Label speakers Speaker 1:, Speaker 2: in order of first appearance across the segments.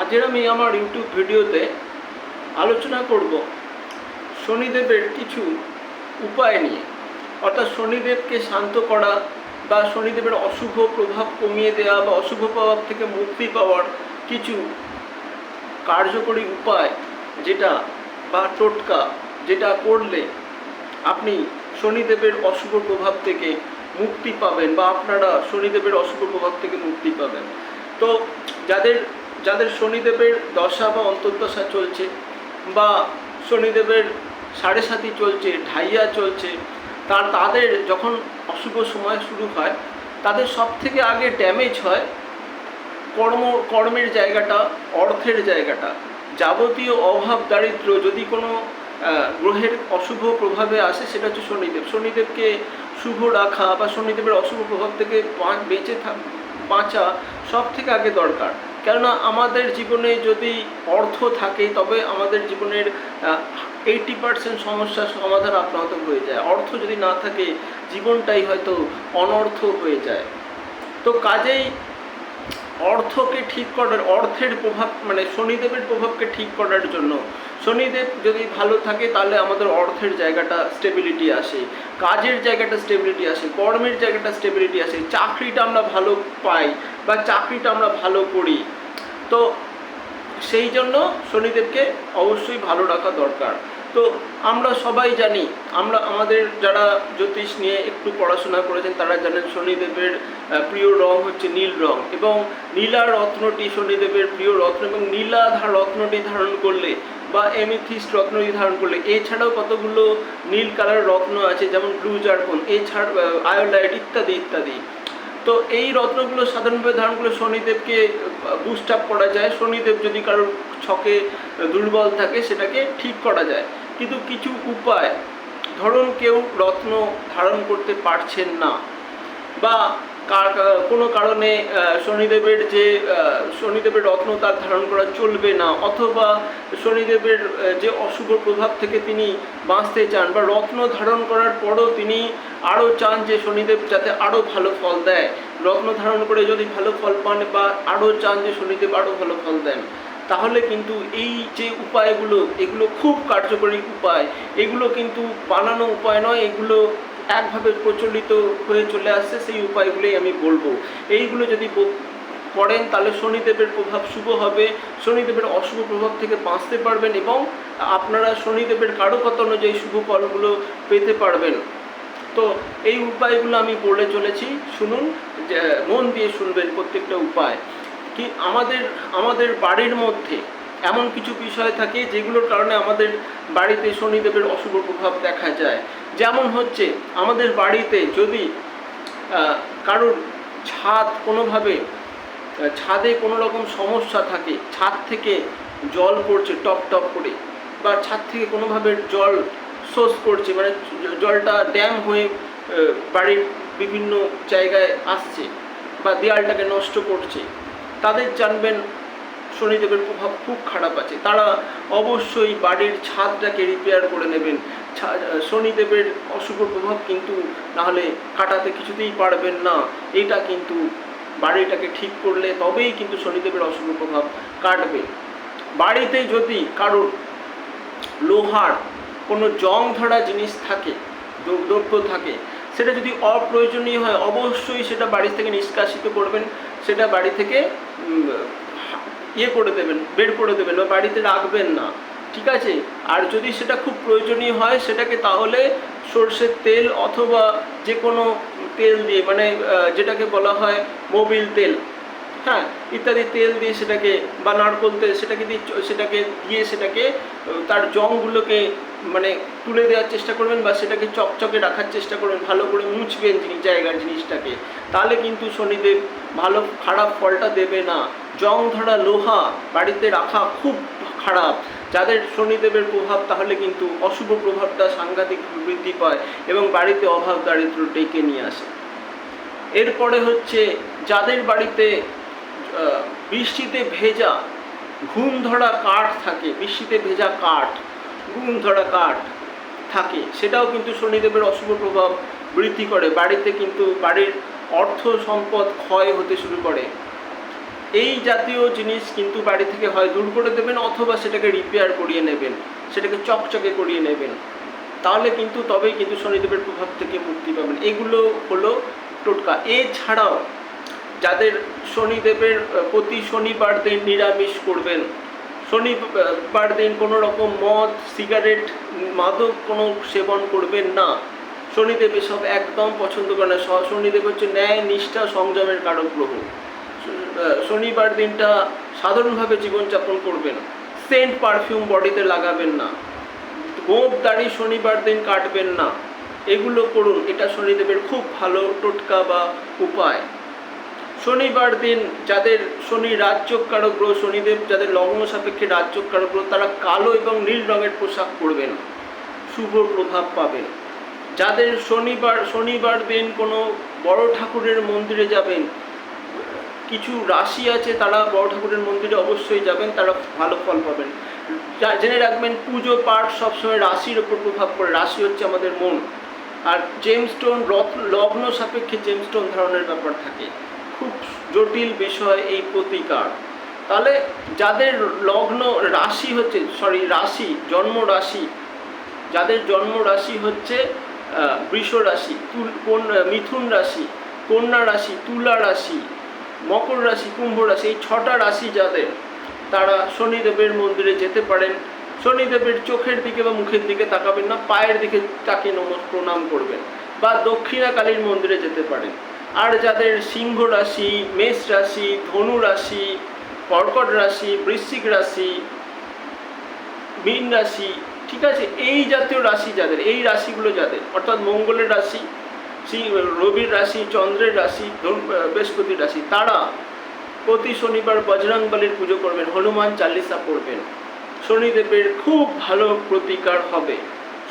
Speaker 1: আজের আমি আমার ইউটিউব ভিডিওতে আলোচনা করব শনিদেবের কিছু উপায় নিয়ে। অর্থাৎ শনিদেবকে শান্ত করা বা শনিদেবের অশুভ প্রভাব কমিয়ে দেওয়া বা অশুভ প্রভাব থেকে মুক্তি পাওয়ার কিছু কার্যকরী উপায় যেটা বা টোটকা যেটা করলে আপনি শনিদেবের অশুভ প্রভাব থেকে মুক্তি পাবেন বা আপনারা শনিদেবের অশুভ প্রভাব থেকে মুক্তি পাবেন। তো যাদের যাদের শনিদেবের দশা বা অন্তর্দশা চলছে বা শনিদেবের সাড়ে সাতি চলছে, ঢাইয়া চলছে, তার, তাদের যখন অশুভ সময় শুরু হয়, তাদের সব থেকে আগে ড্যামেজ হয় কর্ম, কর্মের জায়গাটা, অর্থের জায়গাটা। যাবতীয় অভাব, দারিদ্র যদি কোনো গ্রহের অশুভ প্রভাবে আসে, সেটা হচ্ছে শনিদেব। শনিদেবকে শুভ রাখা বা শনিদেবের অশুভ প্রভাব থেকে বেঁচে থাক, বাঁচা সব থেকে আগে দরকার। কেননা আমাদের জীবনে যদি অর্থ থাকে, তবে আমাদের জীবনের এইটি পার্সেন্ট সমস্যার সমাধান আপনাহত হয়ে যায়। অর্থ যদি না থাকে, জীবনটাই হয়তো অনর্থ হয়ে যায়। তো কাজেই অর্থকে ঠিক করার, অর্থের প্রভাব মানে শনিদেবের প্রভাবকে ঠিক করার জন্য শনিদেব যদি ভালো থাকে, তাহলে আমাদের অর্থের জায়গাটা স্টেবিলিটি আসে, কাজের জায়গাটা স্টেবিলিটি আসে, কর্মের জায়গাটা স্টেবিলিটি আসে, চাকরিটা আমরা ভালো পাই বা চাকরিটা আমরা ভালো করি। তো সেই জন্য শনিদেবকে অবশ্যই ভালো রাখা দরকার। তো আমরা সবাই জানি, আমরা, আমাদের যারা জ্যোতিষ নিয়ে একটু পড়াশোনা করেছেন, তারা জানেন শনিদেবের প্রিয় রং হচ্ছে নীল রং এবং নীলা রত্নটি শনিদেবের প্রিয় রত্ন এবং নীলাধা রত্নটি ধারণ করলে বা এমিথিস্ট রত্নটি ধারণ করলে। এছাড়াও কতগুলো নীল কালার রত্ন আছে, যেমন ব্লু জার্কন এছাড়া আয়োলাইট ইত্যাদি ইত্যাদি। তো এই রত্নগুলো সাধারণভাবে ধারণ করলে শনিদেবকে বুস্ট আপ করা যায়। শনিদেব যদি কারোর ছকে দুর্বল থাকে, সেটাকে ঠিক করা যায়। কিন্তু কিছু উপায়। ধরুন কেউ রত্ন ধারণ করতে পারছেন না বা কার- কোনো কারণে শনিদেবের যে শনিদেবের রত্ন তার ধারণ করা চলবে না, অথবা শনিদেবের যে অশুভ প্রভাব থেকে তিনি বাঁচতে চান বা রত্ন ধারণ করার পরও তিনি আরও চান যে শনিদেব যাতে আরও ভালো ফল দেয়। রত্ন ধারণ করে যদি ভালো ফল পান বা আরও চান যে শনিদেব আরও ভালো ফল দেন, তাহলে কিন্তু এই যে উপায়গুলো, এগুলো খুব কার্যকরী উপায়। এগুলো কিন্তু বানানো উপায় নয়, এগুলো একভাবে প্রচলিত হয়ে চলে আসছে, সেই উপায়গুলোই আমি বলব। এইগুলো যদি করেন তাহলে শনিদেবের প্রভাব শুভ হবে। শনিদেবের অশুভ প্রভাব থেকে বাঁচতে পারবেন এবং আপনারা শনিদেবের কারকতা অনুযায়ী শুভ ফলগুলো পেতে পারবেন। তো এই উপায়গুলো আমি বলে চলেছি। শুনুন, যে, মন দিয়ে শুনবেন প্রত্যেকটা উপায়। কি আমাদের আমাদের বাড়ির মধ্যে এমন কিছু বিষয় থাকে যেগুলোর কারণে আমাদের বাড়িতে শনিদেবের অশুভ প্রভাব দেখা যায়। যেমন হচ্ছে আমাদের বাড়িতে যদি কারোর ছাদ কোনোভাবে ছাদে কোনো রকম সমস্যা থাকে, ছাদ থেকে জল পড়ছে টপ টপ করে, বা ছাদ থেকে কোনোভাবে জল সোর্স করছে মানে জলটা ড্যাম হয়ে বাড়ির বিভিন্ন জায়গায় আসছে, বা দেয়ালটাকে নষ্ট করছে, তাদের জানবেন শনিদেবের প্রভাব খুব খারাপ আছে। তারা অবশ্যই বাড়ির ছাদটাকে রিপেয়ার করে নেবেন। শনিদেবের অশুভ প্রভাব কিন্তু নাহলে কাটাতে কিছুতেই পারবেন না। এটা কিন্তু বাড়িটাকে ঠিক করলে তবেই কিন্তু শনিদেবের অশুভ প্রভাব কাটবে। বাড়িতে যদি কারোর লোহার কোনো জং ধরা জিনিস থাকে দ্র- দ্রব্য থাকে, সেটা যদি অপ্রয়োজনীয় হয়, অবশ্যই সেটা বাড়ি থেকে নিষ্কাশিত করবেন। সেটা বাড়ি থেকে ইয়ে করে দেবেন, বের করে দেবেন বা বাড়িতে রাখবেন না। ঠিক আছে? আর যদি সেটা খুব প্রয়োজনীয় হয়, সেটাকে তাহলে সর্ষের তেল অথবা যে কোনো তেল দিয়ে মানে যেটাকে বলা হয় মোবিল তেল হ্যাঁ ইত্যাদি তেল দিয়ে সেটাকে বা নারকোল তেল সেটাকে দিয়ে সেটাকে দিয়ে সেটাকে তার জংগুলোকে মানে তুলে দেওয়ার চেষ্টা করবেন বা সেটাকে চকচকে রাখার চেষ্টা করবেন, ভালো করে মুছবেন জিনিস, জায়গার জিনিসটাকে। তাহলে কিন্তু শনিদেব ভালো খারাপ ফলটা দেবে না। জং ধরা লোহা বাড়িতে রাখা খুব খারাপ। যাদের শনিদেবের প্রভাব তাহলে কিন্তু অশুভ প্রভাবটা সাংঘাতিক বৃদ্ধি পায় এবং বাড়িতে অভাব দারিদ্র ডেকে নিয়ে আসে। এরপরে হচ্ছে যাদের বাড়িতে বৃষ্টিতে ভেজা, ঘুম ধরা কাঠ থাকে, বৃষ্টিতে ভেজা কাঠ ঘুম ধরা কাঠ থাকে, সেটাও কিন্তু শনিদেবের অশুভ প্রভাব বৃদ্ধি করে। বাড়িতে কিন্তু বাড়ির অর্থ সম্পদ ক্ষয় হতে শুরু করে। এই জাতীয় জিনিস কিন্তু বাড়ি থেকে হয় দূর করে দেবেন অথবা সেটাকে রিপেয়ার করিয়ে নেবেন, সেটাকে চকচকে করিয়ে নেবেন। তাহলে কিন্তু তবেই কিন্তু শনিদেবের প্রভাব থেকে মুক্তি পাবেন। এগুলো হলো টোটকা। এছাড়াও যাদের শনিদেবের, প্রতি শনিবার দিন নিরামিষ করবেন শনিবার দিন কোনো রকম মদ, সিগারেট, মাদক কোনো সেবন করবেন না। শনিদেব এসব একদম পছন্দ করে না। শনিদেব হচ্ছে ন্যায়, নিষ্ঠা, সংযমের কারক গ্রহ। শনিবার দিনটা সাধারণভাবে জীবনযাপন করবেন সেন্ট পারফিউম বডিতে লাগাবেন না। গোপ দাড়ি শনিবার দিন কাটবেন না। এগুলো করুন। এটা শনিদেবের খুব ভালো টোটকা বা উপায়। শনিবার দিন যাদের শনি রাজ্যকারক গ্রহ শনিদেব যাদের লগ্ন সাপেক্ষে রাজ্যকারক গ্রহ তারা কালো এবং নীল রঙের পোশাক পরবেন, শুভ প্রভাব পাবেন। যাদের শনিবার শনিবার দিন কোনো বড় ঠাকুরের মন্দিরে যাবেন, কিছু রাশি আছে, তারা বড় ঠাকুরের মন্দিরে অবশ্যই যাবেন, তারা ভালো ফল পাবেন। জেনে রাখবেন, পুজো, পাঠ সবসময় রাশির ওপর প্রভাব পড়ে, রাশি হচ্ছে আমাদের মন। আর জেমস্টোন রত্ন, লগ্ন সাপেক্ষে জেমস্টোন ধারণের ব্যাপার থাকে। খুব জটিল বিষয় এই প্রতিকার। তাহলে যাদের লগ্ন রাশি হচ্ছে সরি রাশি, জন্ম রাশি, যাদের জন্ম রাশি হচ্ছে বৃষ রাশি, তুল, কোন মিথুন রাশি, কন্যা রাশি, তুলা রাশি, মকর রাশি, কুম্ভ রাশি, এই ছটা রাশি যাদের, তারা শনিদেবের মন্দিরে যেতে পারেন। শনিদেবের চোখের দিকে বা মুখের দিকে তাকাবেন না, পায়ের দিকে তাকে নম প্রণাম করবেন বা দক্ষিণা কালীর মন্দিরে যেতে পারেন। আর যাদের সিংহ রাশি, মেষ রাশি, ধনু রাশি, কর্কট রাশি, বৃশ্চিক রাশি, মীন রাশি, ঠিক আছে? এই জাতীয় রাশি যাদের, এই রাশিগুলো যাদের, অর্থাৎ মঙ্গলের রাশি রবির রাশি, চন্দ্রের রাশি বৃহস্পতির রাশি, তারা প্রতি শনিবার বজরংবলীর পুজো করবেন, হনুমান চালিসা পড়বেন। শনিদেবের খুব ভালো প্রতিকার হবে।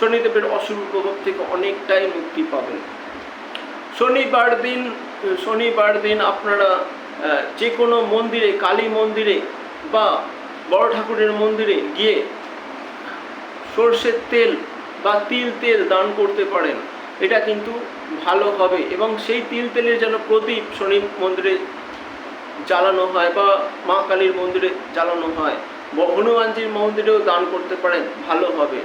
Speaker 1: শনিদেবের অশুভ প্রভাব থেকে অনেকটাই মুক্তি পাবেন। শনিবার দিন শনিবার দিন আপনারা যে কোনো মন্দিরে, কালী মন্দিরে বা বড় ঠাকুরের মন্দিরে গিয়ে সর্ষের তেল বা তিল তেল দান করতে পারেন। এটা কিন্তু ভালো হবে এবং সেই তিল তেলের যেন প্রদীপ শনি মন্দিরে জ্বালানো হয় বা মা কালীর মন্দিরে জ্বালানো হয় হনুমানজির মন্দিরেও দান করতে পারেন, ভালো হবে।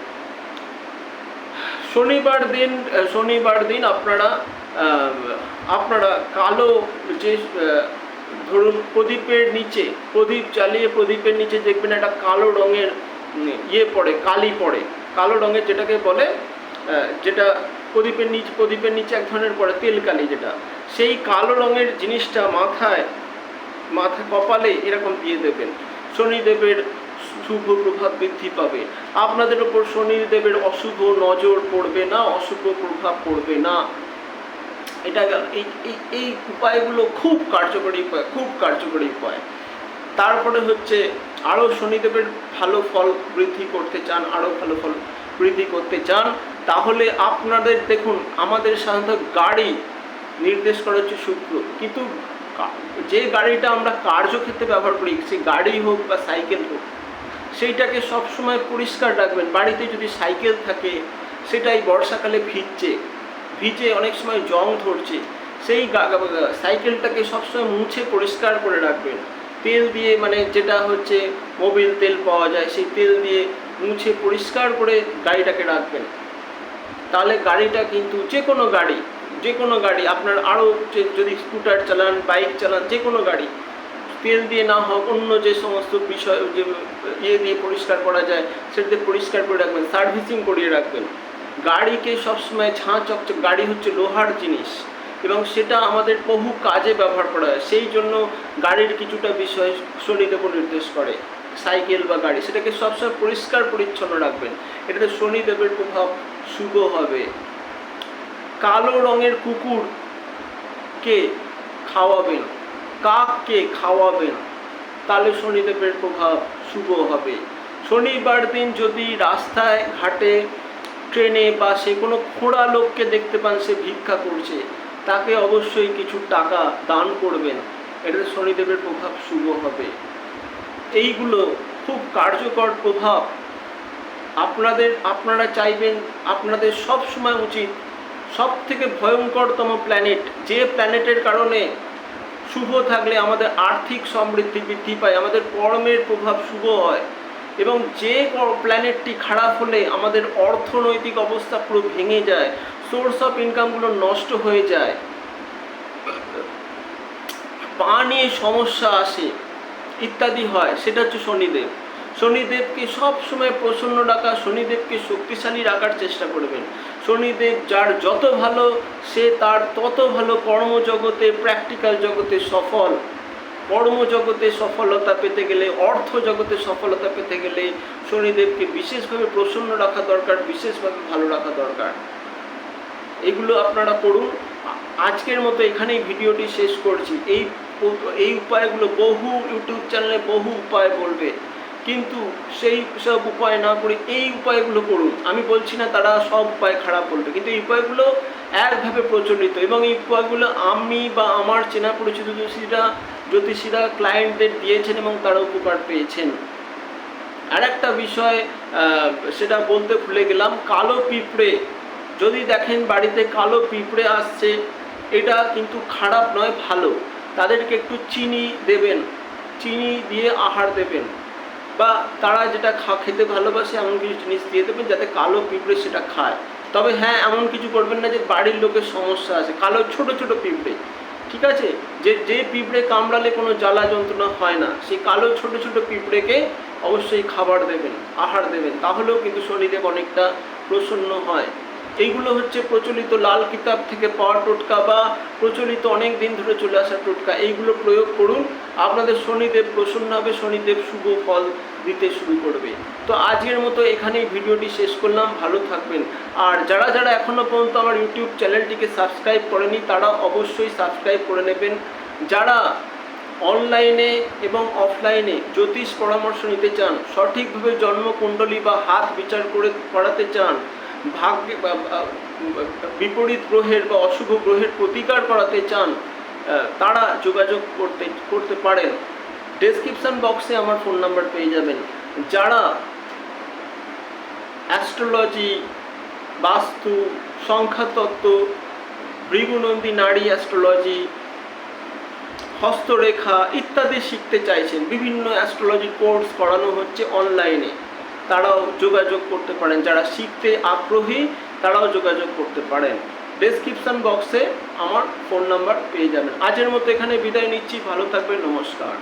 Speaker 1: শনিবার দিন শনিবার দিন আপনারা আপনারা কালো যে ধরুন প্রদীপের নিচে, প্রদীপ জ্বালিয়ে প্রদীপের নিচে দেখবেন একটা কালো রঙের ইয়ে পড়ে, কালি পড়ে। কালো রঙের যেটাকে বলে যেটা প্রদীপের নিচে প্রদীপের নিচে এক ধরনের পড়ে তেল কালি যেটা। সেই কালো রঙের জিনিসটা মাথায়, মাথা কপালে এরকম দিয়ে দেবেন। শনিদেবের শুভ প্রভাব বৃদ্ধি পাবে। আপনাদের ওপর শনিদেবের অশুভ নজর পড়বে না, অশুভ প্রভাব পড়বে না। এটা এই এই উপায়গুলো খুব কার্যকরী উপায়, খুব কার্যকরী উপায়। তারপরে হচ্ছে আরও শনিদেবের ভালো ফল বৃদ্ধি করতে চান আরও ভালো ফল বৃদ্ধি করতে চান, তাহলে আপনাদের দেখুন, আমাদের সাধারণত গাড়ি নির্দেশ করা হচ্ছে শুক্র। কিন্তু যে গাড়িটা আমরা কার্যক্ষেত্রে ব্যবহার করি, সে গাড়ি হোক বা সাইকেল হোক, সেইটাকে সবসময় পরিষ্কার রাখবেন। বাড়িতে যদি সাইকেল থাকে, সেটাই বর্ষাকালে ভিজছে ভিজে অনেক সময় জং ধরছে, সেই সাইকেলটাকে সবসময় মুছে পরিষ্কার করে রাখবেন। তেল দিয়ে মানে যেটা হচ্ছে মোবিল তেল পাওয়া যায়, সেই তেল দিয়ে মুছে পরিষ্কার করে গাড়িটাকে রাখবেন। তাহলে গাড়িটা কিন্তু যে কোনো গাড়ি যে কোনো গাড়ি, আপনার আরও যদি স্কুটার চালান, বাইক চালান যে কোনো গাড়ি, তেল দিয়ে না হোক, অন্য যে সমস্ত বিষয়, যে ইয়ে দিয়ে পরিষ্কার করা যায় সেটা পরিষ্কার করে রাখবেন, সার্ভিসিং করিয়ে রাখবেন। গাড়িকে সবসময় ঝাঁ চকচক গাড়ি হচ্ছে লোহার জিনিস এবং সেটা আমাদের বহু কাজে ব্যবহার করা হয়। সেই জন্য গাড়ির কিছুটা বিষয় শনিদেব নির্দেশ করে। সাইকেল বা গাড়ি, সেটাকে সবসময় পরিষ্কার পরিচ্ছন্ন রাখবেন। এটাতে শনিদেবের প্রভাব শুভ হবে। কালো রঙের কুকুরকে খাওয়াবেন, কাককে খাওয়াবেন, তাহলে শনিদেবের প্রভাব শুভ হবে। শনিবার দিন যদি রাস্তায়, ঘাটে ট্রেনে বা সে কোনো খোঁড়া লোককে দেখতে পান, সে ভিক্ষা করছে। তাকে অবশ্যই কিছু টাকা দান করবেন। এটাতে শনিদেবের প্রভাব শুভ হবে। এইগুলো খুব কার্যকর প্রভাব। আপনাদের, আপনারা চাইবেন, আপনাদের সব সময় উচিত সব থেকে ভয়ঙ্করতম প্ল্যানেট যে প্ল্যানেটের কারণে শুভ থাকলে আমাদের আর্থিক সমৃদ্ধি বৃদ্ধি পায়, আমাদের কর্মের প্রভাব শুভ হয়। এবং যে প্ল্যানেটটি খারাপ হলে আমাদের অর্থনৈতিক অবস্থা পুরো ভেঙে যায় সোর্স অফ ইনকামগুলো নষ্ট হয়ে যায়। পা নিয়ে সমস্যা আসে, ইত্যাদি হয়, সেটা হচ্ছে শনিদেব। শনিদেবকে সবসময় প্রসন্ন রাখা, শনিদেবকে শক্তিশালী রাখার চেষ্টা করবেন। শনিদেব যার যত ভালো, সে তার তত ভালো কর্মজগতে প্র্যাকটিক্যাল জগতে সফল। কর্মজগতে সফলতা পেতে গেলে, অর্থ জগতে সফলতা পেতে গেলে শনিদেবকে বিশেষভাবে প্রসন্ন রাখা দরকার, বিশেষভাবে ভালো রাখা দরকার। এগুলো আপনারা করুন। আজকের মতো এখানেই ভিডিওটি শেষ করছি। এই এই উপায়গুলো বহু ইউটিউব চ্যানেলে বহু উপায় বলবে। কিন্তু সেই সব উপায় না করে এই উপায়গুলো করুন। আমি বলছি না তারা সব উপায় খারাপ বলবে, কিন্তু এই উপায়গুলো একভাবে প্রচলিত। এবং এই উপায়গুলো আমি বা আমার চেনা পরিচিত জ্যোতিষীরা জ্যোতিষীরা ক্লায়েন্টদের দিয়েছেন এবং তারা উপকার পেয়েছেন। আর একটা বিষয় সেটা বলতে ভুলে গেলাম, কালো পিঁপড়ে। যদি দেখেন বাড়িতে কালো পিঁপড়ে আসছে, এটা কিন্তু খারাপ নয়, ভালো। তাদেরকে একটু চিনি দেবেন, চিনি দিয়ে আহার দেবেন। বা তারা যেটা খা, খেতে ভালোবাসে, এমন কিছু জিনিস দিয়ে দেবেন যাতে কালো পিঁপড়ে সেটা খায়। তবে হ্যাঁ এমন কিছু করবেন না যে বাড়ির লোকের সমস্যা আছে। কালো, ছোট ছোট পিঁপড়ে। ঠিক আছে? যে যে পিঁপড়ে কামড়ালে কোনো জ্বালা যন্ত্রণা হয় না, সেই কালো ছোট ছোট পিঁপড়েকে অবশ্যই খাবার দেবেন, আহার দেবেন। তাহলেও কিন্তু শরীরে অনেকটা প্রসন্ন হয়। এইগুলো হচ্ছে প্রচলিত লাল কিতাব থেকে পাওয়া টোটকা বা প্রচলিত অনেক দিন ধরে চলে আসা টোটকা। এইগুলো প্রয়োগ করুন। আপনাদের শনিদেব প্রসন্ন হবে শনিদেব শুভ ফল দিতে শুরু করবে। তো আজকের মতো এখানেই ভিডিওটি শেষ করলাম। ভালো থাকবেন। আর যারা যারা এখনও পর্যন্ত আমার ইউটিউব চ্যানেলটিকে সাবস্ক্রাইব করেনি, তারা অবশ্যই সাবস্ক্রাইব করে নেবেন। যারা অনলাইনে এবং অফলাইনে জ্যোতিষ পরামর্শ নিতে চান, সঠিকভাবে জন্মকুণ্ডলী বা হাত বিচার করে করাতে চান বা, বিপরীত গ্রহের বা অশুভ গ্রহের প্রতিকার করাতে চান তারা যোগাযোগ করতে করতে পারেন। ডেসক্রিপশন বক্সে আমার ফোন নাম্বার পেয়ে যাবেন। যারা অ্যাস্ট্রোলজি বাস্তু সংখ্যাতত্ত্ব ভৃগুনন্দী নারী অ্যাস্ট্রোলজি হস্তরেখা ইত্যাদি শিখতে চাইছেন বিভিন্ন অ্যাস্ট্রোলজি কোর্স করানো হচ্ছে অনলাইনে তারাও যোগাযোগ করতে পারেন। যারা শিখতে আগ্রহী, তারাও যোগাযোগ করতে পারেন। ডেসক্রিপশান বক্সে আমার ফোন নাম্বার পেয়ে যাবেন। আজের মতো এখানে বিদায় নিচ্ছি। ভালো থাকবেন। নমস্কার।